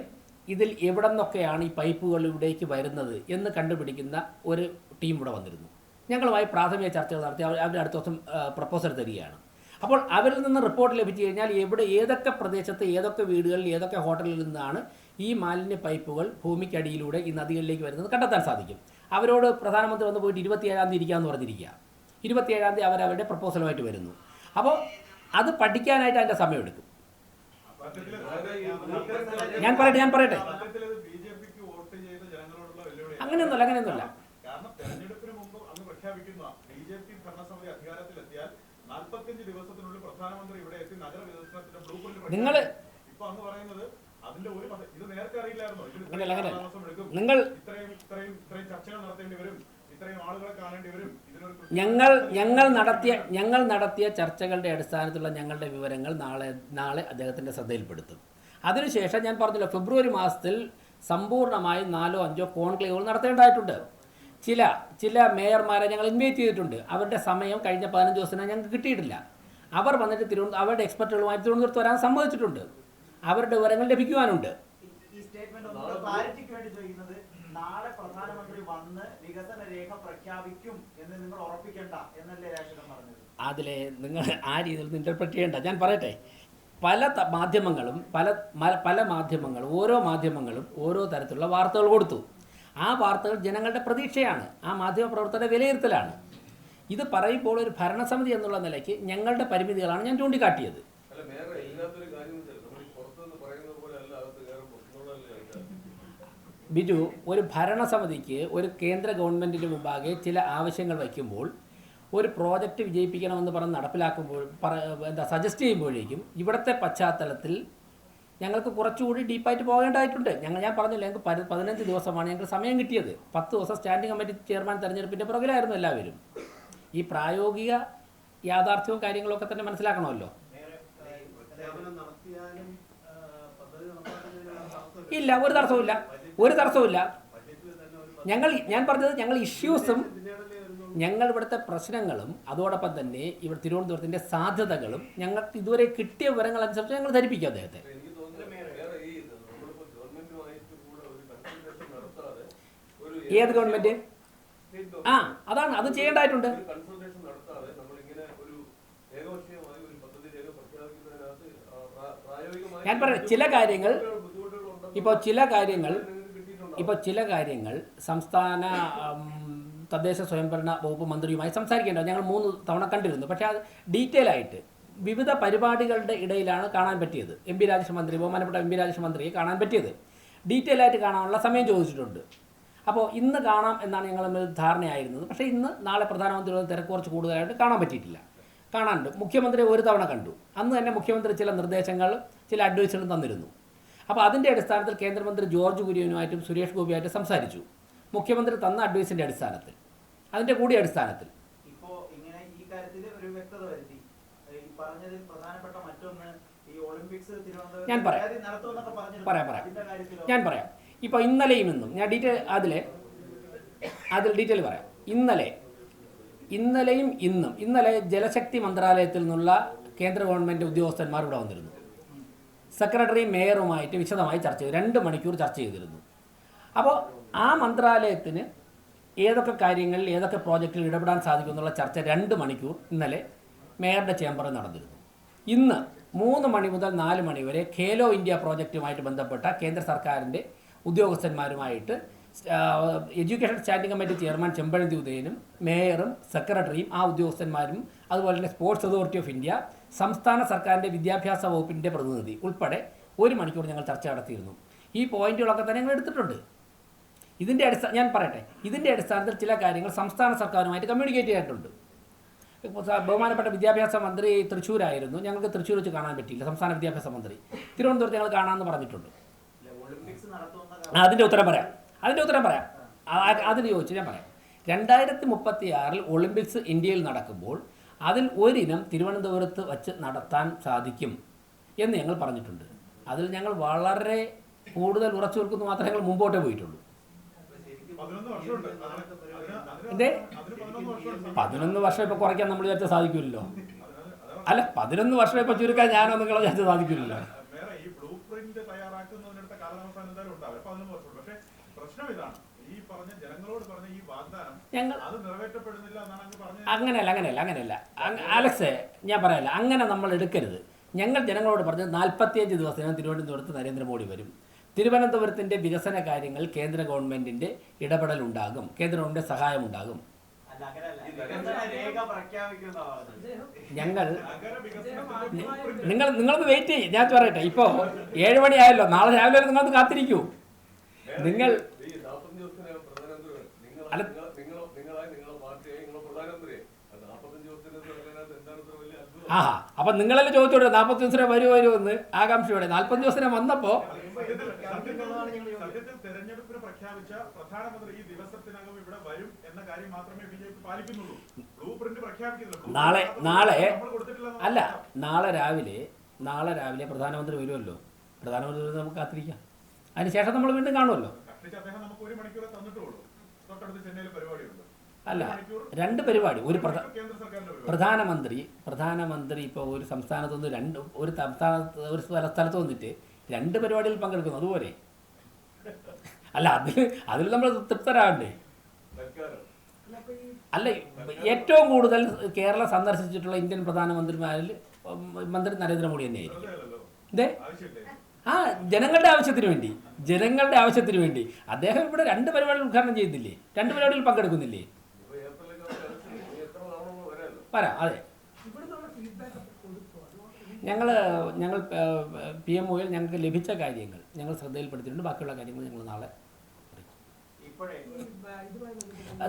ഇതിൽ എവിടെ നിന്നൊക്കെയാണ് ഈ പൈപ്പുകൾ ഇവിടേക്ക് വരുന്നത് എന്ന് കണ്ടുപിടിക്കുന്ന ഒരു ടീം ഇവിടെ വന്നിരുന്നു. ഞങ്ങളുമായി പ്രാഥമിക ചർച്ചകൾ നടത്തി അവർ അടുത്ത ദിവസം പ്രപ്പോസൽ തരികയാണ്. അപ്പോൾ അവരിൽ നിന്ന് റിപ്പോർട്ട് ലഭിച്ചു കഴിഞ്ഞാൽ എവിടെ ഏതൊക്കെ പ്രദേശത്ത് ഏതൊക്കെ വീടുകളിൽ ഏതൊക്കെ ഹോട്ടലിൽ നിന്നാണ് ഈ മാലിന്യ പൈപ്പുകൾ ഭൂമിക്കടിയിലൂടെ ഈ നദികളിലേക്ക് വരുന്നത് കണ്ടെത്താൻ സാധിക്കും. അവരോട് പ്രധാനമന്ത്രി വന്ന് പോയിട്ട് ഇരുപത്തിയേഴാം തീയതി ഇരിക്കാമെന്ന് പറഞ്ഞിരിക്കുക. ഇരുപത്തിയേഴാം തീയതി അവർ അവരുടെ പ്രപ്പോസലുമായിട്ട് വരുന്നു. അപ്പോൾ അത് പഠിക്കാനായിട്ട് അതിന്റെ സമയമെടുക്കും. ഞാൻ പറയട്ടെ ഞാൻ പറയട്ടെ. അങ്ങനെയൊന്നുമല്ല അങ്ങനെയൊന്നുമല്ല. നിങ്ങൾ നിങ്ങൾ ഞങ്ങൾ ഞങ്ങൾ നടത്തിയ ഞങ്ങൾ നടത്തിയ ചർച്ചകളുടെ അടിസ്ഥാനത്തിലുള്ള ഞങ്ങളുടെ വിവരങ്ങൾ നാളെ നാളെ അദ്ദേഹത്തിന്റെ ശ്രദ്ധയിൽപ്പെടുത്തും. അതിനുശേഷം ഞാൻ പറഞ്ഞല്ലോ ഫെബ്രുവരി മാസത്തിൽ സമ്പൂർണമായി നാലോ അഞ്ചോ കോൺക്ലേവുകൾ നടത്തേണ്ടതായിട്ടുണ്ട്. ചില ചില മേയർമാരെ ഞങ്ങൾ ഇൻവൈറ്റ് ചെയ്തിട്ടുണ്ട്. അവരുടെ സമയം കഴിഞ്ഞ പതിനഞ്ച് ദിവസത്തിനായി ഞങ്ങൾക്ക് കിട്ടിയിട്ടില്ല. അവർ വന്നിട്ട് തിരുവനന്തപുരം അവരുടെ എക്സ്പെർട്ടുകളുമായി തിരുവനന്തപുരത്ത് വരാൻ സമ്മതിച്ചിട്ടുണ്ട്. അവരുടെ വിവരങ്ങൾ ലഭിക്കുവാനുണ്ട്. നാളെ പ്രധാനമന്ത്രി പ്രഖ്യാപിക്കും എന്ന് നിങ്ങൾ ഉറപ്പിക്കണ്ട എന്നല്ലേ രാഷ്ട്രം പറഞ്ഞത്. അതിലെ നിങ്ങൾ ആ രീതിയിൽ ഇന്റർപ്രറ്റ് ചെയ്യേണ്ട. ഞാൻ പറയട്ടെ. പല മാധ്യമങ്ങളും പല പല മാധ്യമങ്ങളും ഓരോ മാധ്യമങ്ങളും ഓരോ തരത്തിലുള്ള വാർത്തകൾ കൊടുത്തു. ആ വാർത്തകൾ ജനങ്ങളുടെ പ്രതീക്ഷയാണ്. ആ മാധ്യമ പ്രവർത്തകരുടെ വിലയിരുത്തലാണ്. ഇത് പറയുമ്പോൾ ഒരു ഭരണസമിതി എന്നുള്ള നിലയ്ക്ക് ഞങ്ങളുടെ പരിമിതികളാണ് ഞാൻ ചൂണ്ടിക്കാട്ടിയത് അല്ല വേറെ ഇല്ലാത്തൊരു കാര്യം എന്ന് വെച്ചാൽ നമ്മൾ ഈ പുറത്തുനിന്ന് പറയുന്നത് പോലെ അല്ല അകത്ത് കയറുമ്പോൾ എന്നുള്ളതല്ലേ അതിന്റെ ബിജു ഒരു ഭരണസമിതിക്ക് ഒരു കേന്ദ്ര ഗവൺമെന്റിന് മുമ്പാകെ ചില ആവശ്യങ്ങൾ വയ്ക്കുമ്പോൾ ഒരു പ്രോജക്റ്റ് വിജയിപ്പിക്കണമെന്ന് പറഞ്ഞ് നടപ്പിലാക്കുമ്പോൾ പറ എന്താ സജസ്റ്റ് ചെയ്യുമ്പോഴേക്കും ഇവിടുത്തെ പശ്ചാത്തലത്തിൽ ഞങ്ങൾക്ക് കുറച്ചുകൂടി ഡീപ്പായിട്ട് പോകേണ്ടതായിട്ടുണ്ട്. ഞങ്ങൾ ഞാൻ പറഞ്ഞില്ല ഞങ്ങൾക്ക് പതി- പതിനഞ്ച് ദിവസമാണ് ഞങ്ങൾക്ക് സമയം കിട്ടിയത്. പത്ത് ദിവസം സ്റ്റാൻഡിംഗ് കമ്മിറ്റി ചെയർമാൻ തെരഞ്ഞെടുപ്പിന്റെ പുറകിലായിരുന്നു എല്ലാവരും. ഈ പ്രായോഗിക യാഥാർത്ഥ്യവും കാര്യങ്ങളൊക്കെ തന്നെ മനസ്സിലാക്കണമല്ലോ. ഇല്ല തടസ്സവും ഒരു തടസ്സവുമില്ല. ഒരു തടസ്സവുമില്ല. ഞങ്ങൾ ഞാൻ പറഞ്ഞത് ഞങ്ങൾ ഇഷ്യൂസും ഞങ്ങൾ ഇവിടുത്തെ പ്രശ്നങ്ങളും അതോടൊപ്പം തന്നെ ഇവിടെ തിരുവനന്തപുരത്തിന്റെ സാധ്യതകളും ഞങ്ങൾക്ക് ഇതുവരെ കിട്ടിയ വിവരങ്ങൾ അനുസരിച്ച് ഞങ്ങൾ ധരിപ്പിക്കും അദ്ദേഹത്തെ. ഏത് ഗവൺമെന്റ് ആ അതാണ്. അത് ചെയ്യേണ്ടതായിട്ടുണ്ട്. ഞാൻ പറയാം ചില കാര്യങ്ങൾ ഇപ്പോൾ ചില കാര്യങ്ങൾ ഇപ്പോൾ ചില കാര്യങ്ങൾ സംസ്ഥാന തദ്ദേശ സ്വയംഭരണ വകുപ്പ് മന്ത്രിയുമായി സംസാരിക്കേണ്ടത് ഞങ്ങൾ മൂന്ന് തവണ കണ്ടിരുന്നു. പക്ഷേ അത് ഡീറ്റെയിൽ ആയിട്ട് വിവിധ പരിപാടികളുടെ ഇടയിലാണ് കാണാൻ പറ്റിയത്. എം പി രാജേഷ് ബഹുമാനപ്പെട്ട എം പി രാജേഷ് മന്ത്രിയെ കാണാൻ പറ്റിയത്. ഡീറ്റെയിൽ ആയിട്ട് കാണാനുള്ള സമയം ചോദിച്ചിട്ടുണ്ട്. അപ്പോൾ ഇന്ന് കാണാം എന്നാണ് ഞങ്ങൾ ധാരണയായിരുന്നത്. പക്ഷേ ഇന്ന് നാളെ പ്രധാനമന്ത്രിയുടെ തിരക്ക് കുറച്ച് കൂടുതലായിട്ട് കാണാൻ പറ്റിയിട്ടില്ല. കാണാനുണ്ട്. മുഖ്യമന്ത്രി ഒരു തവണ കണ്ടു. അന്ന് തന്നെ മുഖ്യമന്ത്രി ചില നിർദ്ദേശങ്ങൾ ചില അഡ്വൈസുകളും തന്നിരുന്നു. അപ്പോൾ അതിന്റെ അടിസ്ഥാനത്തിൽ കേന്ദ്രമന്ത്രി ജോർജ് കുര്യനുമായിട്ടും സുരേഷ് ഗോപിയായിട്ടും സംസാരിച്ചു. മുഖ്യമന്ത്രി തന്ന അഡ്വൈസിന്റെ അടിസ്ഥാനത്തിൽ. അതിന്റെ കൂടി അടിസ്ഥാനത്തിൽ. ഇപ്പോ ഇങ്ങനെ ഈ കാര്യത്തിൽ ഒരു വ്യക്തത വരുത്തി. ഈ പറഞ്ഞതിൽ പ്രധാനപ്പെട്ട മറ്റൊന്ന് ഈ ഒളിമ്പിക്സ് ഞാൻ പറയാം. പറയാം, പറയാം. ഞാൻ പറയാം. ഇപ്പോൾ ഇന്നലെയും ഇന്നും ഞാൻ ഡീറ്റെയിൽ അതിലെ അതിൽ ഡീറ്റെയിൽ പറയാം. ഇന്നലെ ഇന്നലെയും ഇന്നും ഇന്നലെ ജലശക്തി മന്ത്രാലയത്തിൽ നിന്നുള്ള കേന്ദ്ര ഗവൺമെന്റ് ഉദ്യോഗസ്ഥന്മാർ ഇവിടെ വന്നിരുന്നു. സെക്രട്ടറിയും മേയറുമായിട്ട് വിശദമായി ചർച്ച ചെയ്തു. രണ്ട് മണിക്കൂർ ചർച്ച ചെയ്തിരുന്നു. അപ്പോൾ ആ മന്ത്രാലയത്തിന് ഏതൊക്കെ കാര്യങ്ങളിൽ ഏതൊക്കെ പ്രോജക്റ്റിൽ ഇടപെടാൻ സാധിക്കും എന്നുള്ള ചർച്ച രണ്ട് മണിക്കൂർ ഇന്നലെ മേയറുടെ ചേംബറിൽ നടന്നിരുന്നു. ഇന്ന് മൂന്ന് മണി മുതൽ നാല് മണി വരെ ഖേലോ ഇന്ത്യ പ്രോജക്റ്റുമായിട്ട് ബന്ധപ്പെട്ട കേന്ദ്ര സർക്കാരിന്റെ ഉദ്യോഗസ്ഥന്മാരുമായിട്ട് education standing committee chairman Chempazhanthi ഉദയനും മേയറും സെക്രട്ടറിയും ആ ഉദ്യോഗസ്ഥന്മാരും അതുപോലെ തന്നെ സ്പോർട്സ് അതോറിറ്റി ഓഫ് ഇന്ത്യ സംസ്ഥാന സർക്കാരിന്റെ വിദ്യാഭ്യാസ വകുപ്പിന്റെ പ്രതിനിധി ഉൾപ്പെടെ ഒരു മണിക്കൂർ ഞങ്ങൾ ചർച്ച നടത്തിയിരുന്നു. ഈ പോയിന്റുകളൊക്കെ തന്നെ ഞങ്ങൾ എടുത്തിട്ടുണ്ട്. ഇതിന്റെ അടിസ്ഥാന ഞാൻ പറയട്ടെ. ഇതിന്റെ അടിസ്ഥാനത്തിൽ ചില കാര്യങ്ങൾ സംസ്ഥാന സർക്കാരുമായിട്ട് കമ്മ്യൂണിക്കേറ്റ് ചെയ്തിട്ടുണ്ട്. ബഹുമാനപ്പെട്ട വിദ്യാഭ്യാസ മന്ത്രി തൃശ്ശൂരായിരുന്നു. ഞങ്ങൾക്ക് തൃശ്ശൂർ വെച്ച് കാണാൻ പറ്റിയില്ല. സംസ്ഥാന വിദ്യാഭ്യാസ മന്ത്രി. തിരുവനന്തപുരത്ത് ഞങ്ങൾ കാണാമെന്ന് പറഞ്ഞിട്ടുണ്ട്. അതിന്റെ ഉത്തരം പറയാം. അതിന്റെ ഉത്തരം പറയാം. അതിന് ചോദിച്ചു ഞാൻ പറയാം. രണ്ടായിരത്തി മുപ്പത്തി ആറിൽ ഒളിമ്പിക്സ് ഇന്ത്യയിൽ നടക്കുമ്പോൾ അതിൽ ഒരിനം തിരുവനന്തപുരത്ത് വച്ച് നടത്താൻ സാധിക്കും എന്ന് ഞങ്ങൾ പറഞ്ഞിട്ടുണ്ട്. അതിൽ ഞങ്ങൾ വളരെ കൂടുതൽ ഉറച്ചു നിൽക്കുന്നു മാത്രമേ ഞങ്ങൾ മുമ്പോട്ടേ പോയിട്ടുള്ളൂ. എന്തേ പതിനൊന്ന് വർഷം ഇപ്പോൾ കുറയ്ക്കാൻ നമ്മൾ വിചാരിച്ചാൽ സാധിക്കില്ലല്ലോ അല്ല പതിനൊന്ന് വർഷം ഇപ്പോൾ ചുരുക്കാൻ ഞാനോ നിങ്ങളെ വിചാരിച്ചാൽ സാധിക്കില്ലല്ലോ വേറെ ഈ ബ്ലൂ പ്രിന്റ് തയ്യാറാക്കുന്നതിനടുത്ത കാലാവസ്ഥാനം എന്തായാലും ഉണ്ടാവും പതിനൊന്ന് വർഷം പക്ഷേ പ്രശ്നം ഇതാണ് ഈ പറഞ്ഞ ജനങ്ങളോട് പറഞ്ഞ ഈ വാഗ്ദാനം ഞങ്ങൾ അങ്ങനെയല്ല അങ്ങനെയല്ല അങ്ങനെയല്ല. അങ് അലക്സ് ഞാൻ പറയല്ല അങ്ങനെ നമ്മൾ എടുക്കരുത്. ഞങ്ങൾ ജനങ്ങളോട് പറഞ്ഞത് നാൽപ്പത്തിയഞ്ച് ദിവസത്തിനകം തിരുവനന്തപുരത്ത് നരേന്ദ്രമോദി വരും. തിരുവനന്തപുരത്തിന്റെ വികസന കാര്യങ്ങൾ കേന്ദ്ര ഗവൺമെന്റിന്റെ ഇടപെടൽ ഉണ്ടാകും കേന്ദ്ര ഗവൺമെന്റ് സഹായം ഉണ്ടാകും ഞങ്ങൾ നിങ്ങൾ നിങ്ങളൊന്ന് വെയിറ്റ് ചെയ്യും. ഞാൻ പറയട്ടെ ഇപ്പോൾ ഏഴ് മണിയായല്ലോ നാളെ രാവിലെ നിങ്ങൾ നിങ്ങളൊന്ന് കാത്തിരിക്കൂ. നിങ്ങൾ അല്ല. നിങ്ങൾ- നിങ്ങളോ നിങ്ങളായി നിങ്ങളെ പാർട്ടിയായി നിങ്ങളെ പ്രധാനമന്ത്രിയായി അത് നാൽപ്പത്തഞ്ച് ദിവസത്തിന് അതിനകത്ത് എന്താണ് ഇത്ര വലിയ അത്ഭുതം ആഹാ അപ്പം നിങ്ങളെല്ലാം ചോദിച്ചോട്ടെ നാൽപ്പത്തി ദിവസം വരുമോ വരുമോ എന്ന് ആകാംക്ഷയോടെ. നാൽപ്പത്തി ദിവസം വന്നപ്പോൾ നാളെ നാളെ അല്ല നാളെ രാവിലെ നാളെ രാവിലെ പ്രധാനമന്ത്രി വരുമല്ലോ. പ്രധാനമന്ത്രി വരുന്നത് നമുക്ക് കാത്തിരിക്കാം. അതിനുശേഷം നമ്മൾ വീണ്ടും കാണുമല്ലോ. അദ്ദേഹം നമുക്ക് ഒരു മണിക്കൂർ തന്നിട്ടുള്ളൂ. തൊട്ടടുത്ത് ചെന്നൈയിൽ പരിപാടിയുണ്ട്. അല്ല രണ്ട് പരിപാടി. ഒരു പ്രധാനമന്ത്രി പ്രധാനമന്ത്രി ഇപ്പോൾ ഒരു സംസ്ഥാനത്ത് നിന്ന് രണ്ട് ഒരു സംസ്ഥാനത്ത് ഒരു സ്ഥല സ്ഥലത്ത് വന്നിട്ട് രണ്ട് പരിപാടിയിൽ പങ്കെടുക്കുന്നു. അതുപോലെ. അല്ല അതിൽ അതിൽ നമ്മൾ തൃപ്തരാകണ്ടേ? അല്ല ഏറ്റവും കൂടുതൽ കേരളം സന്ദർശിച്ചിട്ടുള്ള ഇന്ത്യൻ പ്രധാനമന്ത്രിമാരിൽ മന്ത്രി നരേന്ദ്രമോദി തന്നെയായിരിക്കും. ഇതേ ആ ജനങ്ങളുടെ ആവശ്യത്തിന് വേണ്ടി. ജനങ്ങളുടെ ആവശ്യത്തിന് വേണ്ടി. അദ്ദേഹം ഇവിടെ രണ്ട് പരിപാടികൾ ഉദ്ഘാടനം ചെയ്യുന്നില്ലേ? രണ്ട് പരിപാടികൾ പങ്കെടുക്കുന്നില്ലേ ഇപ്പൊ ഏപ്രിലൊക്കെ ഇലക്ഷൻ ഇനി എത്ര തവണ വരാമല്ലോ വരാം അതെ. ഞങ്ങൾ ഞങ്ങൾ പി എം ഒയിൽ ഞങ്ങൾക്ക് ലഭിച്ച കാര്യങ്ങൾ ഞങ്ങൾ ശ്രദ്ധയിൽപ്പെടുത്തിയിട്ടുണ്ട്. ബാക്കിയുള്ള കാര്യങ്ങൾ ഞങ്ങൾ നാളെ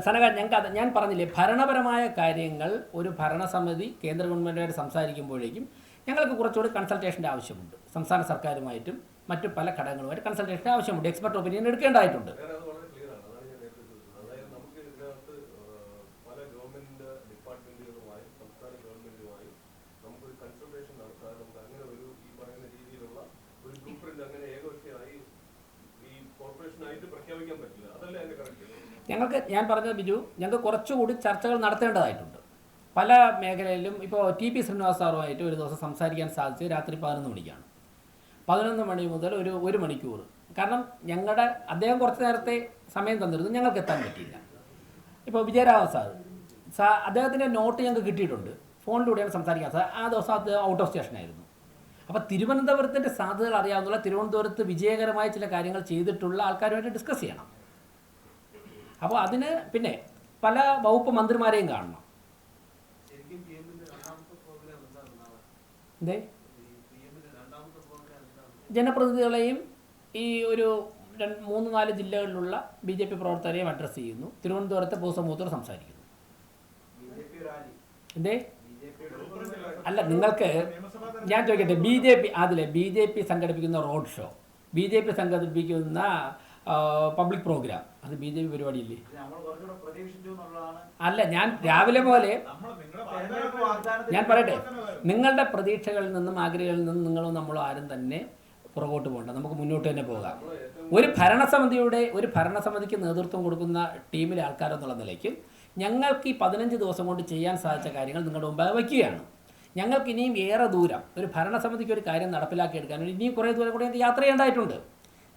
സനക ഞങ്ങൾക്ക് അത് ഞാൻ പറഞ്ഞില്ലേ ഭരണപരമായ കാര്യങ്ങൾ ഒരു ഭരണസമിതി കേന്ദ്ര ഗവൺമെന്റുമായിട്ട് സംസാരിക്കുമ്പോഴേക്കും ഞങ്ങൾക്ക് കുറച്ചുകൂടി കൺസൾട്ടേഷന്റെ ആവശ്യമുണ്ട്. സംസ്ഥാന സർക്കാരുമായിട്ടും മറ്റു പല ഘടകങ്ങളുമായിട്ട് കൺസൾട്ടേഷന്റെ ആവശ്യമുണ്ട്. എക്സ്പെർട്ട് ഒപ്പീനിയൻ എടുക്കേണ്ടതായിട്ടുണ്ട് ഞാൻ അത് വളരെ ക്ലിയർ ആണ് അതാണ് ഞാൻ നേരത്തെ ചോദിച്ചത് അതായത് നമുക്ക് ഇതിനകത്ത് ഏഹ്, പല ഗവൺമെന്റ് ഡിപ്പാർട്ട്മെന്റുകളുമായും സംസ്ഥാന ഗവൺമെന്റുമായും നമുക്കൊരു കൺസൾട്ടേഷൻ നടത്താൻ നമുക്ക് അങ്ങനെ ഒരു ഈ പറയുന്ന രീതിയിലുള്ള ഒരു ബ്ലൂ പ്രിന്റ് അങ്ങനെ ഏകപക്ഷീയമായി ഈ കോർപ്പറേഷനായിട്ട് പ്രഖ്യാപിക്കാൻ പറ്റില്ല അതല്ലേ അതിന്റെ കറക്റ്റ് ഞങ്ങൾക്ക് ഞാൻ പറഞ്ഞത് ബിജു ഞങ്ങൾക്ക് കുറച്ചുകൂടി ചർച്ചകൾ നടത്തേണ്ടതായിട്ടുണ്ട്. പല മേഖലയിലും ഇപ്പോൾ ടി പി ശ്രീനിവാസ് സാറുമായിട്ട് ഒരു ദിവസം സംസാരിക്കാൻ സാധിച്ച് രാത്രി പതിനൊന്ന് മണിക്കാണ്. പതിനൊന്ന് മണി മുതൽ ഒരു ഒരു മണിക്കൂർ. കാരണം ഞങ്ങളുടെ അദ്ദേഹം കുറച്ച് നേരത്തെ സമയം തന്നിരുന്നു ഞങ്ങൾക്ക് എത്താൻ പറ്റിയില്ല. ഇപ്പോൾ വിജയരാഘവ സാർ സാ അദ്ദേഹത്തിന്റെ നോട്ട് ഞങ്ങൾക്ക് കിട്ടിയിട്ടുണ്ട്. ഫോണിലൂടെയാണ് സംസാരിക്കാൻ സാർ ആ ദിവസം അത് ഔട്ട് ഓഫ് സ്റ്റേഷനായിരുന്നു അപ്പോൾ തിരുവനന്തപുരത്തിന്റെ സാധ്യതകൾ അറിയാവുന്ന തിരുവനന്തപുരത്ത് വിജയകരമായ ചില കാര്യങ്ങൾ ചെയ്തിട്ടുള്ള ആൾക്കാരുമായിട്ട് ഡിസ്കസ് ചെയ്യണം. അപ്പോൾ അതിന് പിന്നെ പല വകുപ്പ് മന്ത്രിമാരെയും കാണണം. എന്തേ ജനപ്രതിനിധികളെയും ഈ ഒരു രണ്ട് മൂന്ന് നാല് ജില്ലകളിലുള്ള ബി ജെ പി പ്രവർത്തകരെയും അഡ്രസ്സ് ചെയ്യുന്നു. തിരുവനന്തപുരത്തെ പൊതുസമൂഹത്തോട് സംസാരിക്കുന്നു. എന്തേ. അല്ല നിങ്ങൾക്ക് ഞാൻ ചോദിക്കട്ടെ ബി ജെ പി അതിലെ ബി ജെ പി സംഘടിപ്പിക്കുന്ന road show B J P സംഘടിപ്പിക്കുന്ന പബ്ലിക് പ്രോഗ്രാം അത് ബി ജെ പി പരിപാടിയില്ലേ? അല്ല ഞാൻ രാവിലെ പോലെ ഞാൻ പറയട്ടെ. നിങ്ങളുടെ പ്രതീക്ഷകളിൽ നിന്നും ആഗ്രഹങ്ങളിൽ നിന്നും നിങ്ങളും നമ്മളും ആരും തന്നെ പുറകോട്ട് പോകണ്ട. നമുക്ക് മുന്നോട്ട് തന്നെ പോകാം. ഒരു ഭരണസമിതിയുടെ ഒരു ഭരണസമിതിക്ക് നേതൃത്വം കൊടുക്കുന്ന ടീമിലെ ആൾക്കാരെന്നുള്ള നിലയ്ക്ക് ഞങ്ങൾക്ക് ഈ പതിനഞ്ച് ദിവസം കൊണ്ട് ചെയ്യാൻ സാധിച്ച കാര്യങ്ങൾ നിങ്ങളുടെ മുമ്പാകെ വയ്ക്കുകയാണ്. ഞങ്ങൾക്ക് ഇനിയും ഏറെ ദൂരം ഒരു ഭരണസമിതിക്ക് ഒരു കാര്യം നടപ്പിലാക്കിയെടുക്കാൻ എടുക്കാൻ ഇനിയും കുറേ ദൂരം കൂടി യാത്ര ചെയ്യേണ്ടതായിട്ടുണ്ട്.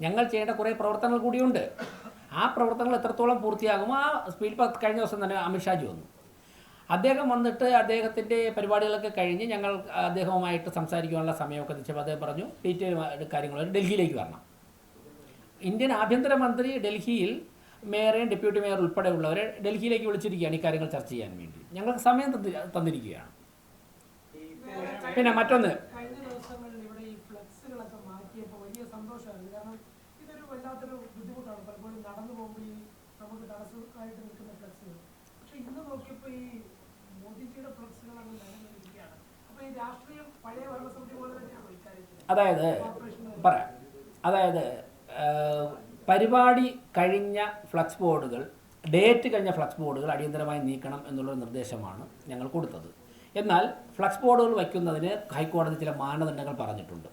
ഞങ്ങൾ ചെയ്യേണ്ട കുറേ പ്രവർത്തനങ്ങൾ കൂടിയുണ്ട്. ആ പ്രവർത്തനങ്ങൾ എത്രത്തോളം പൂർത്തിയാകുമോ ആ സ്പീഡ് പത്ത് കഴിഞ്ഞ ദിവസം തന്നെ അമിത്ഷാജി വന്നു. അദ്ദേഹം വന്നിട്ട് അദ്ദേഹത്തിന്റെ പരിപാടികളൊക്കെ കഴിഞ്ഞ് ഞങ്ങൾ അദ്ദേഹവുമായിട്ട് സംസാരിക്കാനുള്ള സമയമൊക്കെ നിശ്ചയം അദ്ദേഹം പറഞ്ഞു ഡീറ്റെയിൽ കാര്യങ്ങൾ ഡൽഹിയിലേക്ക് വരണം. ഇന്ത്യൻ ആഭ്യന്തരമന്ത്രി ഡൽഹിയിൽ മേയറേയും ഡെപ്യൂട്ടി മേയർ ഉൾപ്പെടെയുള്ളവരെ ഡൽഹിയിലേക്ക് വിളിച്ചിരിക്കുകയാണ് ഈ കാര്യങ്ങൾ ചർച്ച ചെയ്യാൻ വേണ്ടി. ഞങ്ങൾക്ക് സമയം തന്നിരിക്കുകയാണ്. പിന്നെ മറ്റൊന്ന് കഴിഞ്ഞ ദിവസങ്ങളിൽ ഇവിടെ ഈ ഫ്ലെക്സുകളൊക്കെ മാറ്റിയപ്പോൾ വലിയ സന്തോഷമായിരുന്നു കാരണം ഇതൊരു വല്ലാത്തൊരു ബുദ്ധിമുട്ടാണ് പലപ്പോഴും നടന്നു പോകുമ്പോൾ ഈ തടസ്സമായിട്ട് നിൽക്കുന്ന ഫ്ലക്സുകൾ. പക്ഷെ ഇന്ന് നോക്കിയപ്പോൾ ഈ മോദിജിയുടെ ഫ്ലക്സുകൾ അങ്ങ് നിലനിന്നിരിക്കുകയാണ്. അപ്പൊ ഈ രാഷ്ട്രീയം പഴയ ഭരണസമിതി പോലെ തന്നെയാണ് അതായത് പറയാം അതായത് പരിപാടി കഴിഞ്ഞ ഫ്ലക്സ് ബോർഡുകൾ ഡേറ്റ് കഴിഞ്ഞ ഫ്ലക്സ് ബോർഡുകൾ അടിയന്തരമായി നീക്കണം എന്നുള്ളൊരു നിർദ്ദേശമാണ് ഞങ്ങൾ കൊടുത്തത്. എന്നാൽ ഫ്ലക്സ് ബോർഡുകൾ വയ്ക്കുന്നതിന് ഹൈക്കോടതി ചില മാനദണ്ഡങ്ങൾ പറഞ്ഞിട്ടുണ്ട്.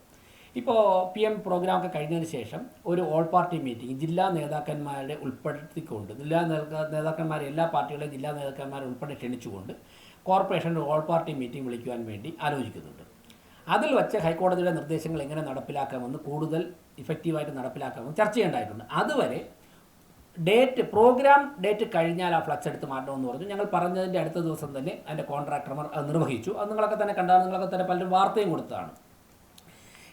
ഇപ്പോൾ പി എം പ്രോഗ്രാമൊക്കെ കഴിഞ്ഞതിന് ശേഷം ഒരു ഓൾ പാർട്ടി മീറ്റിംഗ് ജില്ലാ നേതാക്കന്മാരെ ഉൾപ്പെടുത്തിക്കൊണ്ട് ജില്ലാ നേതാ നേതാക്കന്മാരെ എല്ലാ പാർട്ടികളെയും ജില്ലാ നേതാക്കന്മാരെ ഉൾപ്പെടെ ക്ഷണിച്ചുകൊണ്ട് കോർപ്പറേഷന്റെ ഓൾ പാർട്ടി മീറ്റിംഗ് വിളിക്കുവാൻ വേണ്ടി ആലോചിക്കുന്നുണ്ട്. അതിൽ വച്ച് ഹൈക്കോടതിയുടെ നിർദ്ദേശങ്ങൾ എങ്ങനെ നടപ്പിലാക്കാമെന്ന് കൂടുതൽ ഇഫക്റ്റീവായിട്ട് നടപ്പിലാക്കാമെന്ന് ചർച്ച ചെയ്യേണ്ടതായിട്ടുണ്ട്. അതുവരെ ഡേറ്റ് പ്രോഗ്രാം ഡേറ്റ് കഴിഞ്ഞാൽ ആ ഫ്ലക്സ് എടുത്ത് മാറ്റണമെന്ന് പറഞ്ഞു. ഞങ്ങൾ പറഞ്ഞതിന്റെ അടുത്ത ദിവസം തന്നെ അതിന്റെ കോൺട്രാക്ടർമാർ അത് നിർവഹിച്ചു. അത് നിങ്ങളൊക്കെ തന്നെ കണ്ടാൽ നിങ്ങളൊക്കെ തന്നെ പലരും വാർത്തയും കൊടുത്തതാണ്.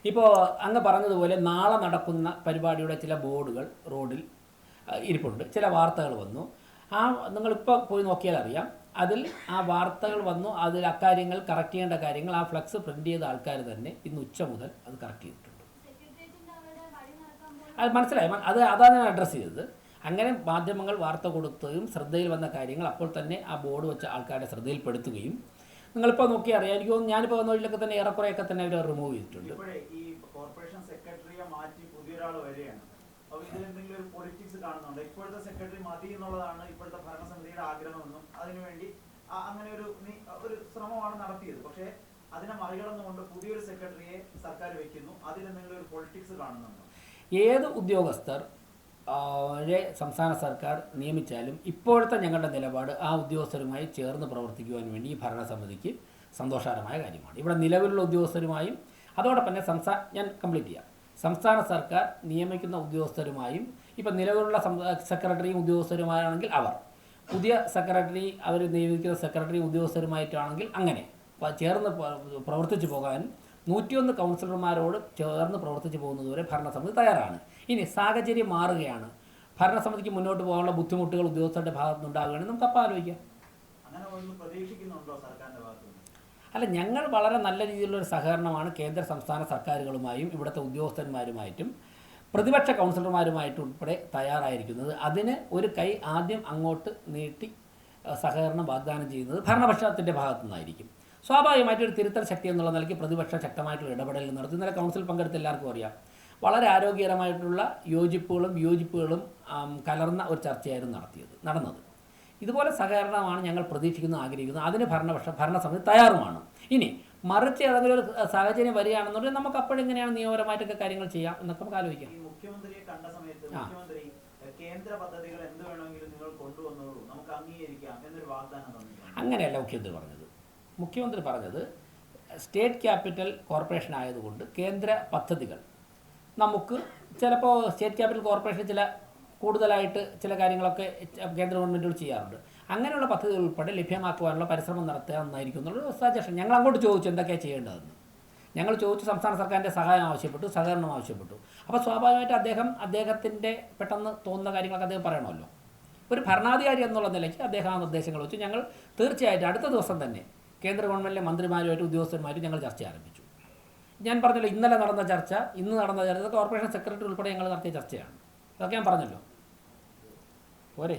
ഇപ്പോൾ അങ്ങ് പറഞ്ഞതുപോലെ നാളെ നടക്കുന്ന പരിപാടിയുടെ ചില ബോർഡുകൾ റോഡിൽ ഇരിപ്പുണ്ട്. ചില വാർത്തകൾ വന്നു. ആ നിങ്ങളിപ്പോൾ പോയി നോക്കിയാൽ അറിയാം. അതിൽ ആ വാർത്തകൾ വന്നു. അതിൽ അക്കാര്യങ്ങൾ കറക്റ്റ് ചെയ്യേണ്ട കാര്യങ്ങൾ ആ ഫ്ലക്സ് പ്രിന്റ് ചെയ്ത ആൾക്കാർ തന്നെ ഇന്ന് ഉച്ച മുതൽ അത് കറക്റ്റ് ചെയ്തിട്ടുണ്ട്. അത് മനസ്സിലായി? അത് അതാണ് ഞാൻ അഡ്രസ്സ് ചെയ്തത്. അങ്ങനെ മാധ്യമങ്ങൾ വാർത്ത കൊടുക്കുകയും ശ്രദ്ധയിൽ വന്ന കാര്യങ്ങൾ അപ്പോൾ തന്നെ ആ ബോർഡ് വെച്ച ആൾക്കാരുടെ ശ്രദ്ധയിൽപ്പെടുത്തുകയും നിങ്ങളിപ്പോൾ നോക്കി അറിയാം. എനിക്ക് തോന്നുന്നു ഞാനിപ്പോൾ വന്ന വഴിയിലൊക്കെ തന്നെ ഏറെക്കുറെയൊക്കെ തന്നെ അവർ റിമൂവ് ചെയ്തിട്ടുണ്ട്. ഈ കോർപ്പറേഷൻ സെക്രട്ടറിയെ മാറ്റി പുതിയൊരാൾ വരികയാണ്. ഒരു പൊളിറ്റിക്സ് കാണുന്നുണ്ട്? ഇപ്പോഴത്തെ സെക്രട്ടറി മതി എന്നുള്ളതാണ് ഇപ്പോഴത്തെ ഭരണസമിതിയുടെ ആഗ്രഹമെന്നും അതിനുവേണ്ടി ആ- അങ്ങനെ ഒരു ഒരു ശ്രമമാണ് നടത്തിയത്. പക്ഷേ അതിനെ മറികടന്നുകൊണ്ട് പുതിയൊരു സെക്രട്ടറിയെ സർക്കാർ വെക്കുന്നു. ഒരു പൊളിറ്റിക്സ് കാണുന്നുണ്ടോ? ഏത് ഉദ്യോഗസ്ഥർ സംസ്ഥാന സർക്കാർ നിയമിച്ചാലും ഇപ്പോഴത്തെ ഞങ്ങളുടെ നിലപാട് ആ ഉദ്യോഗസ്ഥരുമായി ചേർന്ന് പ്രവർത്തിക്കുവാൻ വേണ്ടി ഈ ഭരണസമിതിക്ക് സന്തോഷകരമായ കാര്യമാണ്. ഇവിടെ നിലവിലുള്ള ഉദ്യോഗസ്ഥരുമായും അതോടൊപ്പം തന്നെ സംസ്ഥാന ഞാൻ കംപ്ലീറ്റ് ചെയ്യാം. സംസ്ഥാന സർക്കാർ നിയമിക്കുന്ന ഉദ്യോഗസ്ഥരുമായും ഇപ്പം നിലവിലുള്ള സെക്രട്ടറിയും ഉദ്യോഗസ്ഥരുമായാണെങ്കിൽ അവർ. പുതിയ സെക്രട്ടറി അവർ നിയമിക്കുന്ന സെക്രട്ടറി ഉദ്യോഗസ്ഥരുമായിട്ടാണെങ്കിൽ അങ്ങനെ. ചേർന്ന് പ്രവർത്തിച്ചു പോകാൻ നൂറ്റിയൊന്ന് കൗൺസിലർമാരോട് ചേർന്ന് പ്രവർത്തിച്ചു പോകുന്നതുവരെ ഭരണസമിതി തയ്യാറാണ്. ഇനി സാഹചര്യം മാറുകയാണ്. ഭരണസമിതിക്ക് മുന്നോട്ട് പോകാനുള്ള ബുദ്ധിമുട്ടുകൾ ഉദ്യോഗസ്ഥരുടെ ഭാഗത്തു ഉണ്ടാകുകയാണെങ്കിൽ നമുക്ക് അപ്പം ആലോചിക്കാം. അല്ല ഞങ്ങൾ വളരെ നല്ല രീതിയിലുള്ള ഒരു സഹകരണമാണ് കേന്ദ്ര സംസ്ഥാന സർക്കാരുകളുമായും ഇവിടുത്തെ ഉദ്യോഗസ്ഥന്മാരുമായിട്ടും പ്രതിപക്ഷ കൗൺസിലർമാരുമായിട്ടും ഉൾപ്പെടെ തയ്യാറായിരിക്കുന്നത്. അതിന് ഒരു കൈ ആദ്യം അങ്ങോട്ട് നീട്ടി സഹകരണം വാഗ്ദാനം ചെയ്യുന്നത് ഭരണപക്ഷത്തിന്റെ ഭാഗത്തു നിന്നായിരിക്കും സ്വാഭാവികമായിട്ട് ഒരു തിരുത്തൽ ശക്തി എന്നുള്ള നിലയ്ക്ക് പ്രതിപക്ഷം ശക്തമായിട്ടുള്ള ഇടപെടലിൽ നടത്തി. ഇന്നലെ കൗൺസിൽ പങ്കെടുത്ത എല്ലാവർക്കും അറിയാം. വളരെ ആരോഗ്യകരമായിട്ടുള്ള യോജിപ്പുകളും യോജിപ്പുകളും കലർന്ന ഒരു ചർച്ചയായിരുന്നു നടത്തിയത് നടന്നത്. ഇതുപോലെ സഹകരണമാണ് ഞങ്ങൾ പ്രതീക്ഷിക്കുന്നത് ആഗ്രഹിക്കുന്നത് അതിന് ഭരണപക്ഷ ഭരണസമിതി തയ്യാറുമാണ്. ഇനി മറിച്ച് ഏതെങ്കിലും ഒരു സാഹചര്യം വരികയാണെന്നുണ്ടെങ്കിൽ നമുക്ക് അപ്പോഴെങ്ങനെയാണ് നിയമപരമായിട്ടൊക്കെ കാര്യങ്ങൾ ചെയ്യാം എന്നൊക്കെ നമുക്ക് ആലോചിക്കാം. മുഖ്യമന്ത്രിയെ കണ്ട സമയത്ത് മുഖ്യമന്ത്രി കേന്ദ്ര പദ്ധതികൾ എന്ത് വേണമെങ്കിലും നിങ്ങൾ കൊണ്ടുവന്നോളൂ നമുക്ക് അംഗീകരിക്കാം എന്നൊരു വാഗ്ദാനം അങ്ങനെയല്ല മുഖ്യമന്ത്രി പറഞ്ഞത്. മുഖ്യമന്ത്രി പറഞ്ഞത് സ്റ്റേറ്റ് ക്യാപിറ്റൽ കോർപ്പറേഷൻ ആയതുകൊണ്ട് കേന്ദ്ര പദ്ധതികൾ നമുക്ക് ചിലപ്പോൾ സ്റ്റേറ്റ് ക്യാപിറ്റൽ കോർപ്പറേഷൻ ചില കൂടുതലായിട്ട് ചില കാര്യങ്ങളൊക്കെ കേന്ദ്ര ഗവൺമെന്റുകൾ ചെയ്യാറുണ്ട്. അങ്ങനെയുള്ള പദ്ധതികൾ ഉൾപ്പെടെ ലഭ്യമാക്കുവാനുള്ള പരിശ്രമം നടത്തുക എന്നായിരിക്കും എന്നുള്ളൊരു സജഷൻ. ഞങ്ങൾ അങ്ങോട്ട് ചോദിച്ചു എന്തൊക്കെയാണ് ചെയ്യേണ്ടതെന്ന്. ഞങ്ങൾ ചോദിച്ചു സംസ്ഥാന സർക്കാരിന്റെ സഹായം ആവശ്യപ്പെട്ടു സഹകരണം ആവശ്യപ്പെട്ടു. അപ്പോൾ സ്വാഭാവികമായിട്ട് അദ്ദേഹം അദ്ദേഹത്തിന്റെ പെട്ടെന്ന് തോന്നുന്ന കാര്യങ്ങളൊക്കെ അദ്ദേഹം പറയണമല്ലോ. ഒരു ഭരണാധികാരി എന്നുള്ള നിലയ്ക്ക് അദ്ദേഹം ആ നിർദ്ദേശങ്ങൾ വെച്ചു. ഞങ്ങൾ തീർച്ചയായിട്ടും അടുത്ത ദിവസം തന്നെ കേന്ദ്ര ഗവൺമെന്റിലെ മന്ത്രിമാരുമായിട്ട് ഉദ്യോഗസ്ഥന്മാരും ഞങ്ങൾ ചർച്ച ആരംഭിച്ചു. ഞാൻ പറഞ്ഞല്ലോ ഇന്നലെ നടന്ന ചർച്ച ഇന്ന് നടന്ന ചർച്ച കോർപ്പറേഷൻ സെക്രട്ടറി ഉൾപ്പെടെ ഞങ്ങൾ നടത്തിയ ചർച്ചയാണ്. അതൊക്കെ ഞാൻ പറഞ്ഞല്ലോ. പോരെ.